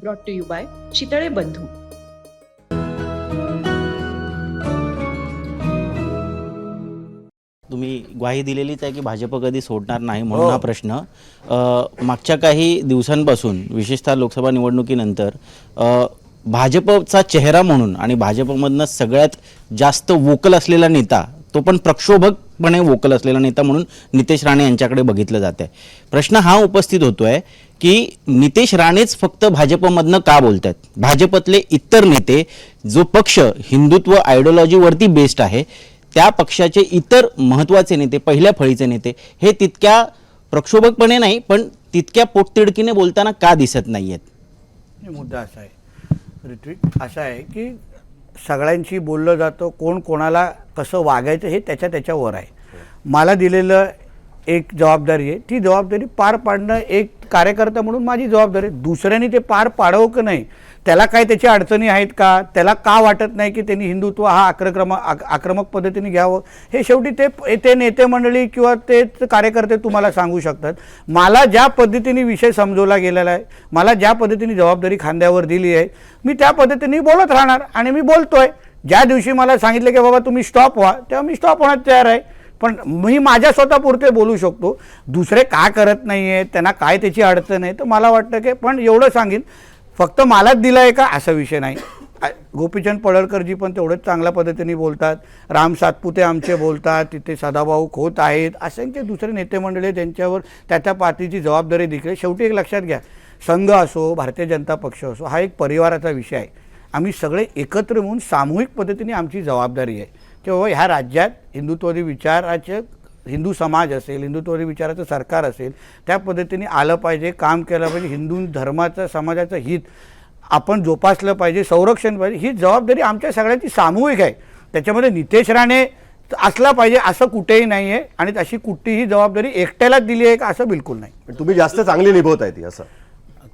Brought to you by Chitale Bandhu तुम्ही ग्वाही दिलेलीच आहे की भाजप कधी सोडणार नाही म्हणून हा. प्रश्न. अ, मागच्या काही दिवसांपासून विशेषतः लोकसभा निवडणुकीनंतर भाजपचा चेहरा म्हणून आणि भाजपमधनं सगळ्यात जास्त वोकल असलेला नेता तो पण प्रक्षोभकपणे वोकल असलेला नेता म्हणून नितेश राणे यांच्याकडे बघितलं जात आहे प्रश्न हा उपस्थित होतो आहे की नितेश राणेच फक्त भाजपमधनं का बोलत आहेत भाजपतले इतर नेते जो पक्ष हिंदुत्व आयडिओलॉजीवरती बेस्ड आहे त्या पक्षाचे इतर महत्त्वाचे नेते पहिल्या फळीचे नेते हे तितक्या प्रक्षोभकपणे नाही पण तितक्या पोटतिडकीने बोलताना का दिसत नाही आहेत हे मुद्दा असा आहे ऋत्विक असा आहे की सगळ्यांशी बोललं जातं कोण कोणाला कसं वागायचं हे त्याच्या त्याच्यावर आहे. मला दिलेलं एक जबाबदारी आहे. ती जबाबदारी पार पाडणं एक कार्यकर्ता म्हणून माझी जबाबदारी दुसऱ्याने ते पार पाडवं की नाही? त्याला काय त्याच्या अडचणी आहेत का? त्याला का वाटत नाही की त्यांनी हिंदुत्व हा आक्रक्रम आक्रमक पद्धतीने घ्यावं? हे शेवटी ते ते नेते मंडळी किंवा ते कार्यकर्ते तुम्हाला सांगू शकतात. मला ज्या पद्धतीने विषय समजवला गेलेला आहे मला ज्या पद्धतीने जबाबदारी खांद्यावर दिली आहे मी त्या पद्धतीने बोलत राहणार आणि मी बोलतोय. ज्या दिवशी मला सांगितलं की बाबा तुम्ही स्टॉप व्हा तेव्हा मी स्टॉप होण्यास तयार आहे. पण मी माझ्या स्वतःपुरते बोलू शकतो. दुसरे काय करत नाही आहेत त्यांना काय त्याची अडचण आहे? तर मला वाटतं की पण एवढं सांगेन फक्त मलाच दिलं आहे का? असा विषय नाही. गोपीचंद पडळकरजी पण तेवढंच चांगल्या पद्धतीने बोलतात. राम सातपुते आमचे बोलतात. तिथे सदाभाऊ खोत आहेत. असंख्य दुसरे नेते मंडळी त्यांच्यावर त्या त्या पार्टीची जबाबदारी देखील शेवटी एक लक्षात घ्या. संघ असो भारतीय जनता पक्ष असो हा एक परिवाराचा विषय आहे. आम्ही सगळे एकत्र मिळून सामूहिक पद्धतीने आमची जबाबदारी आहे. तेव्हा हो, ह्या राज्यात हिंदुत्ववादी विचाराचे हिंदू समाज असेल हिंदुत्ववादी विचाराचं सरकार असेल त्या पद्धतीने आलं पाहिजे काम केलं पाहिजे हिंदू धर्माचं समाजाचं हित आपण जोपासलं पाहिजे संरक्षण पाहिजे ही जबाबदारी आमच्या सगळ्यांची सामूहिक आहे. त्याच्यामध्ये नितेश राणे असला पाहिजे असं कुठेही नाही आहे आणि तशी कुठलीही जबाबदारी एकट्यालाच दिली आहे का असं बिलकुल नाही. तुम्ही जास्त चांगली निभवत आहे ती असं.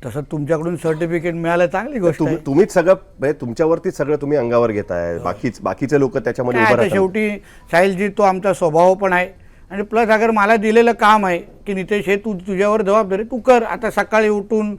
तसं तुमच्याकडून सर्टिफिकेट मिळालं चांगली गोष्ट आहे. तुम्हीच सगळं म्हणजे तुमच्यावरतीच सगळं तुम्ही अंगावर घेताय. बाकीच बाकीचे लोक त्याच्यामध्ये काय उभं आता राहतात. शेवटी साहिलजी तो आमचा स्वभाव पण आहे. आणि प्लस अगर मला दिलेलं काम आहे की नितेश हे तू तुझ्यावर जबाबदारी तू कर. आता सकाळी उठून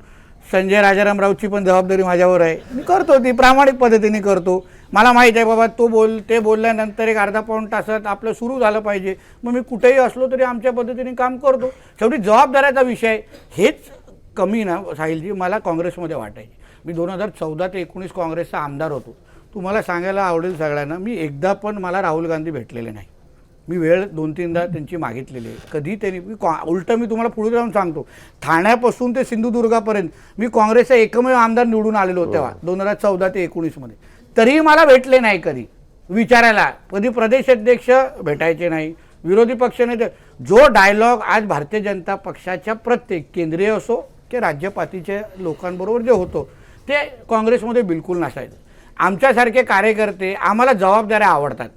संजय राजारामरावची पण जबाबदारी माझ्यावर आहे. मी करतो ती प्रामाणिक पद्धतीने करतो. मला माहीत आहे बाबा तो बोल ते बोलल्यानंतर एक अर्धा पाऊण तासात आपलं सुरू झालं पाहिजे. मग मी कुठेही असलो तरी आमच्या पद्धतीने काम करतो. शेवटी जबाबदाऱ्याचा विषय. हेच कमी ना साहिलजी मला काँग्रेसमध्ये वाटायची. मी दोन हजार चौदा ते एकोणीस काँग्रेसचा आमदार होतो. तुम्हाला सांगायला आवडेल सगळ्यांना मी एकदा पण मला राहुल गांधी भेटलेले नाही. मी वेळ दोन तीनदा त्यांची मागितलेली आहे. कधी त्यांनी मी कॉ उलटं मी तुम्हाला पुढे जाऊन सांगतो. ठाण्यापासून ते सिंधुदुर्गापर्यंत मी काँग्रेसचा एकमेव आमदार निवडून आलेलो तेव्हा दोन हजार चौदा ते एकोणीसमध्ये. तरीही मला भेटले नाही कधी. विचारायला कधी प्रदेश अध्यक्ष भेटायचे नाही विरोधी पक्ष नेते. जो डायलॉग आज भारतीय जनता पक्षाच्या प्रत्येक केंद्रीय असो की राज्यपातीच्या लोकांबरोबर जे होतो ते काँग्रेसमध्ये बिलकुल नसायचं. आमच्यासारखे कार्यकर्ते आम्हाला जबाबदाऱ्या आवडतात.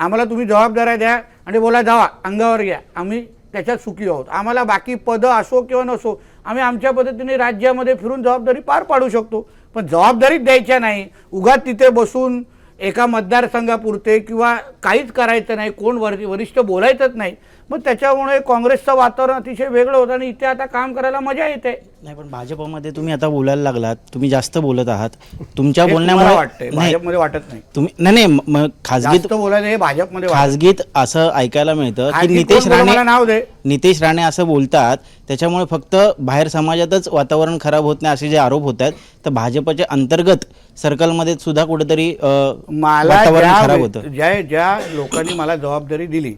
आम्हाला तुम्ही जबाबदाऱ्या द्या आणि बोला जावा अंगावर घ्या. आम्ही त्याच्यात सुखी आहोत. आम्हाला बाकी पदं असो किंवा नसो आम्ही आमच्या पद्धतीने राज्यामध्ये फिरून जबाबदारी पार पाडू शकतो. पण जबाबदारीच द्यायच्या नाही. उगाच तिथे बसून एका मतदारसंघापुरते किंवा काहीच करायचं नाही. कोण वर वरिष्ठ बोलायचंच नाही. मग त्याच्यामुळे काँग्रेसचं वातावरण अतिशय वेगळं होतं आणि इथे आता काम करायला मजा येते. नाही पण भाजपमध्ये तुम्ही आता बोलायला लागलात तुम्ही जास्त बोलत आहात. तुमच्या बोलण्यामुळे वाटतंय नाही. भाजपमध्ये वाटत नाही. तुम्ही नाही नाही म- म- खाजगीत जास्त बोलायचं हे भाजपमध्ये वाटतं. खाजगीत असं ऐकायला मिळतं की नितेश कोण बोललं मला राणे नाव दे. नितेश राणे असं बोलतात. त्याच्यामुळे फक्त बाहेर समाजातच वातावरण खराब होत नाही असे जे आरोप होत आहेत तर भाजपच्या अंतर्गत सर्कलमध्ये सुद्धा कुठेतरी अ, मला वातावरण खराब होतं. ज्या ज्या लोकांनी मला जबाबदारी दिली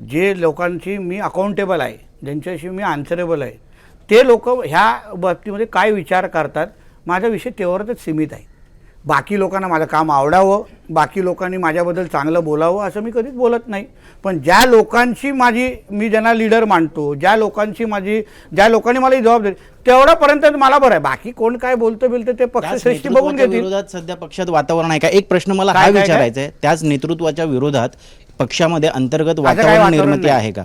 जे लोकांची मी अकाउंटेबल आहे ज्यांच्याशी मी आन्सरेबल आहे ते लोक ह्या बाबतीमध्ये काय विचार करतात माझा विषय तेवढंच सीमित आहे. बाकी लोकांना माझं काम आवडावं बाकी लोकांनी माझ्याबद्दल चांगलं बोलावं असं मी कधीच बोलत नाही. पण ज्या लोकांची माझी मी ज्यांना लीडर मानतो ज्या लोकांची माझी ज्या लोकांनी मला ही जबाबदारी तेवढ्यापर्यंत मला बरं आहे. बाकी कोण काय बोलतं बिलतं ते पक्षश्रेष्ठी बघून घेतील. विरोधात सध्या पक्षात वातावरण आहे का? एक प्रश्न मला काय? विचारायचा आहे. त्याच नेतृत्वाच्या विरोधात पक्षामध्ये अंतर्गत वातावरण निर्मिती. आहे का?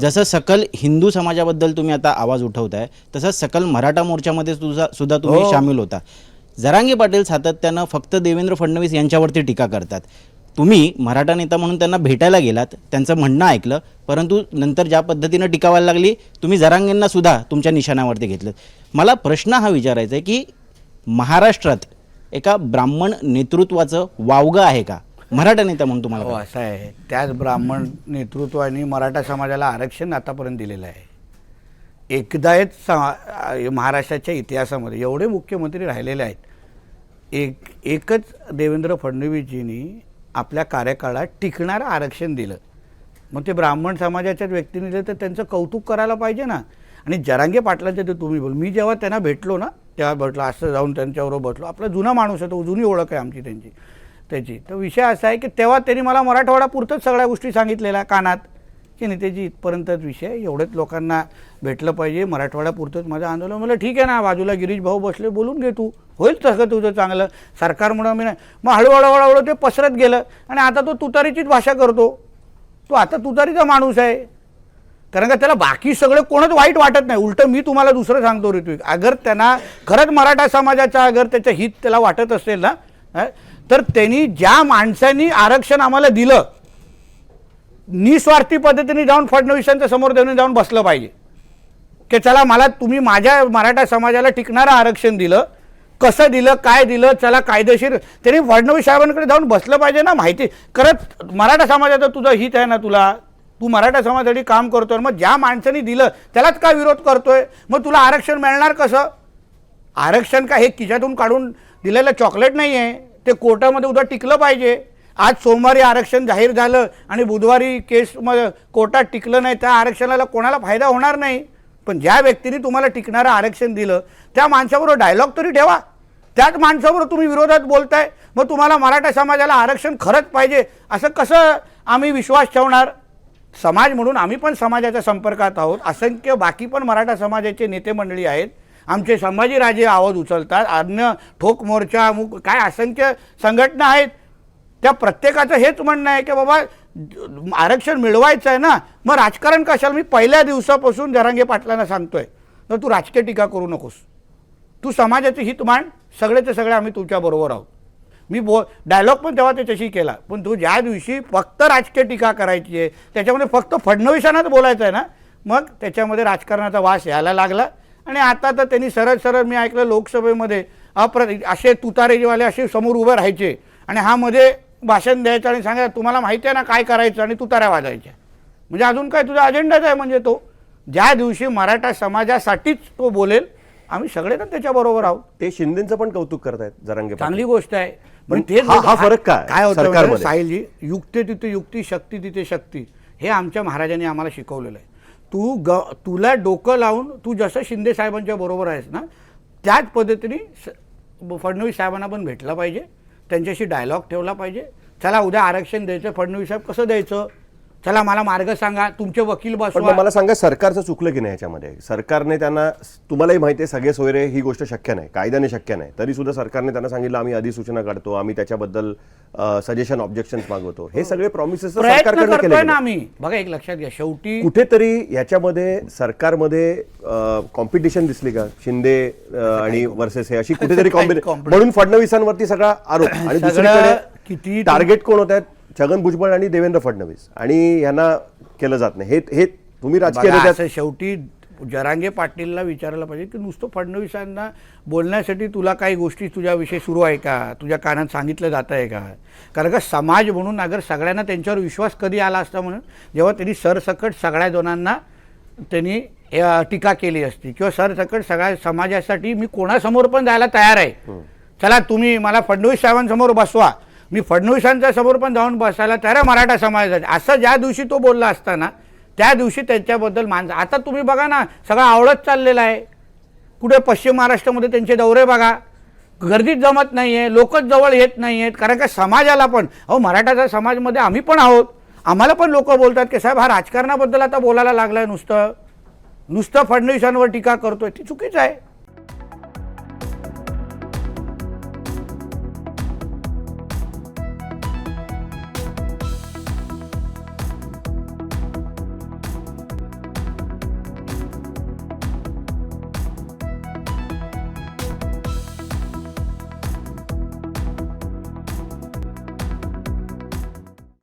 जसं सकल हिंदू समाजाबद्दल तुम्ही आता आवाज उठवताय तसं सकल मराठा मोर्चामध्ये सुद्धा सुद्धा तुम्ही हो. सामील होता. जरांगे पाटील सातत्यानं फक्त देवेंद्र फडणवीस यांच्यावरती टीका करतात. तुम्ही मराठा नेता म्हणून त्यांना भेटायला गेलात त्यांचं म्हणणं ऐकलं परंतु नंतर ज्या पद्धतीनं टिकावायला लागली तुम्ही जरांगेंना सुद्धा तुमच्या निशाण्यावरती घेतलं मला प्रश्न हा विचारायचा आहे की महाराष्ट्रात एका ब्राह्मण नेतृत्वाचं वावगं आहे का? मराठा नेता म्हणून तुम्हाला हो? असं आहे. त्याच ब्राह्मण नेतृत्वाने मराठा समाजाला आरक्षण आतापर्यंत दिलेलं आहे. एकदाच सा- महाराष्ट्राच्या इतिहासामध्ये एवढे मुख्यमंत्री राहिलेले आहेत. एक एकच देवेंद्र फडणवीसजींनी आपल्या कार्यकाळात टिकणारं आरक्षण दिलं. मग ते ब्राह्मण समाजाच्याच व्यक्तीने दिलं तर त्यांचं कौतुक करायला पाहिजे ना. आणि जरांगे पाटलांचे ते तुम्ही बोल मी जेव्हा त्यांना भेटलो ना तेव्हा भेटलो असं जाऊन त्यांच्याबरोबर बसलो. आपला जुना माणूस आहे तो जुनी ओळख आहे आमची त्यांची. त्याची तर विषय असा आहे की तेव्हा त्यांनी मला मराठवाडापुरतंच सगळ्या गोष्टी सांगितलेल्या कानात की नेत्याची इथपर्यंतच विषय एवढेच लोकांना भेटलं पाहिजे मराठवाड्यापुरतंच माझं आंदोलन. म्हणलं ठीक आहे ना बाजूला गिरीश भाऊ बसले बोलून घे तू. होईल तसं तुझं चांगलं. सरकार म्हणून मी नाही. मग हळूहळू हळूहळू ते पसरत गेलं. आणि आता तो तुतारीचीच भाषा करतो. तो आता तुतारीचा माणूस आहे. कारण का त्याला बाकी सगळं कोणच वाईट वाटत नाही. उलटं मी तुम्हाला दुसरं सांगतो ऋतू अगर त्यांना खरंच मराठा समाजाचा अगर त्याचं हित त्याला वाटत असेल ना तर त्यांनी ज्या माणसांनी आरक्षण आम्हाला दिलं निस्वार्थी पद्धतीने जाऊन फडणवीसांच्या समोर देऊन जाऊन बसलं पाहिजे. की चला मला तुम्ही माझ्या मराठा समाजाला टिकणारं आरक्षण दिलं कसं दिलं काय दिलं चला कायदेशीर त्यांनी फडणवीस साहेबांकडे जाऊन बसलं पाहिजे ना माहिती. खरंच मराठा समाजाचं तुझं हित आहे ना तुला? तू मराठा समाजासाठी काम करतोय मग ज्या माणसाने दिलं त्यालाच का विरोध करतोय? मग तुला आरक्षण मिळणार कसं? आरक्षण का हे खिशातून काढून दिलेलं चॉकलेट नाही आहे ते कोर्टामध्ये उद्या टिकलं पाहिजे. आज सोमवारी आरक्षण जाहीर झालं आणि बुधवारी केस मग कोर्टात टिकलं नाही त्या आरक्षणाला कोणाला फायदा होणार नाही. पण ज्या व्यक्तीने तुम्हाला टिकणारं आरक्षण दिलं त्या माणसाबरोबर डायलॉग तरी ठेवा. त्याच माणसाबरोबर तुम्ही विरोधात बोलताय मग तुम्हाला मराठा समाजाला आरक्षण खरंच पाहिजे असं कसं आम्ही विश्वास ठेवणार? समाज म्हणून आम्ही पण समाजाच्या संपर्कात आहोत. असंख्य बाकी पण मराठा समाजाचे नेते मंडळी आहेत. आमचे संभाजीराजे आवाज उचलतात. अन्य ठोक मोर्चा अमुक काय असंख्य संघटना आहेत. त्या प्रत्येकाचं हेच म्हणणं आहे की बाबा आरक्षण मिळवायचं आहे ना मग राजकारण कशाला? मी पहिल्या दिवसापासून जरांगे पाटलांना सांगतोय. तर तू राजकीय टीका करू नकोस. तू समाजाचे हित मांड. सगळेचे सगळे आम्ही तुझ्याबरोबर आहोत. मी बो डायलॉग पण तेव्हा त्याच्याशी केला. पण तू ज्या दिवशी फक्त राजकीय टीका करायची आहे त्याच्यामध्ये फक्त फडणवीसांनाच बोलायचं आहे ना मग त्याच्यामध्ये राजकारणाचा वास यायला लागला. आणि आता तर त्यांनी सरळ सरळ मी ऐकलं लोकसभेमध्ये अप्र असे तुतारेवाले असे समोर उभे राहायचे. आणि हा मध्ये भाषण द्यायचं आणि सांगायचं तुम्हाला माहिती आहे ना काय करायचं आणि तुताऱ्या वाजायच्या. म्हणजे अजून काय तुझा अजेंडाच आहे म्हणजे तो. ज्या दिवशी मराठा समाजासाठीच तो बोलेल आम्ही सगळे तर त्याच्याबरोबर आहोत. ते शिंदेचं पण कौतुक करतायत जरांगे. चांगली गोष्ट आहे. पण तेच हा- फरक काय? काय होतं आहे, साहिलजी युक्ती तिथे युक्ती शक्ती तिथे शक्ती. हे आमच्या महाराजांनी आम्हाला शिकवलेलं आहे. तू ग तुला डोकं लावून तू जसं शिंदे साहेबांच्या बरोबर आहेस ना त्याच पद्धतीने स- फडणवीस साहेबांना पण भेटला पाहिजे. त्यांच्याशी डायलॉग ठेवला पाहिजे. चला उद्या आरक्षण द्यायचं फडणवीस साहेब कसं द्यायचं? चला मला मार्ग सांगा तुमचे वकील बसवा. मला सांगा सरकारचं चुकलं की नाही याच्यामध्ये? सरकारने त्यांना तुम्हालाही माहिती आहे सगळे सोयरे ही गोष्ट शक्य नाही कायद्याने शक्य नाही. तरी सुद्धा सरकारने त्यांना सांगितलं आम्ही अधिसूचना काढतो आम्ही त्याच्याबद्दल सजेशन ऑब्जेक्शन मागवतो. हे सगळे प्रॉमिसेस प्रयत्न सरकारकडनं केले. ना आम्ही. बघा एक लक्षात घ्या. शेवटी कुठेतरी याच्यामध्ये सरकारमध्ये कॉम्पिटिशन दिसली का? शिंदे आणि वर्सेस हे अशी कुठेतरी कॉम्पिटिशन. म्हणून फडणवीसांवरती सगळा आरोप. आणि दुसरीकडे किती टार्गेट कोण होत आहेत छगन भुजबळ आणि देवेंद्र फडणवीस. आणि यांना केलं जात नाही. हे हे तुम्ही राजकीय शेवटी जरांगे पाटीलला विचारायला पाहिजे की नुसतं फडणवीसांना बोलण्यासाठी तुला काही गोष्टी तुझ्याविषयी सुरू आहे का? तुझ्या कानात सांगितलं जात आहे का? कारण का समाज म्हणून अगर सगळ्यांना त्यांच्यावर विश्वास कधी आला असता म्हणून जेव्हा त्यांनी सरसकट सगळ्या जणांना त्यांनी टीका केली असती किंवा सरसकट सगळ्या समाजासाठी मी कोणासमोर पण जायला तयार आहे. चला तुम्ही मला फडणवीस साहेबांसमोर बसवा. मी फडणवीसांच्या समोर पण जाऊन बसायला तयार आहे मराठा समाजासाठी. असं ज्या दिवशी तो बोलला असताना त्या दिवशी त्यांच्याबद्दल माणसं आता तुम्ही बघा ना सगळं आवडत चाललेलं आहे. कुठे पश्चिम महाराष्ट्रामध्ये त्यांचे दौरे बघा. गर्दीत जमत नाही आहे लोकच जवळ येत नाही आहेत कारण का समाजाला पण अहो मराठाच्या समाजमध्ये आम्ही पण आहोत. आम्हाला पण लोक बोलतात की साहेब हा राजकारणाबद्दल आता बोलायला लागलाय नुसतं. नुसतं फडणवीसांवर टीका करतोय. ती चुकीचं आहे.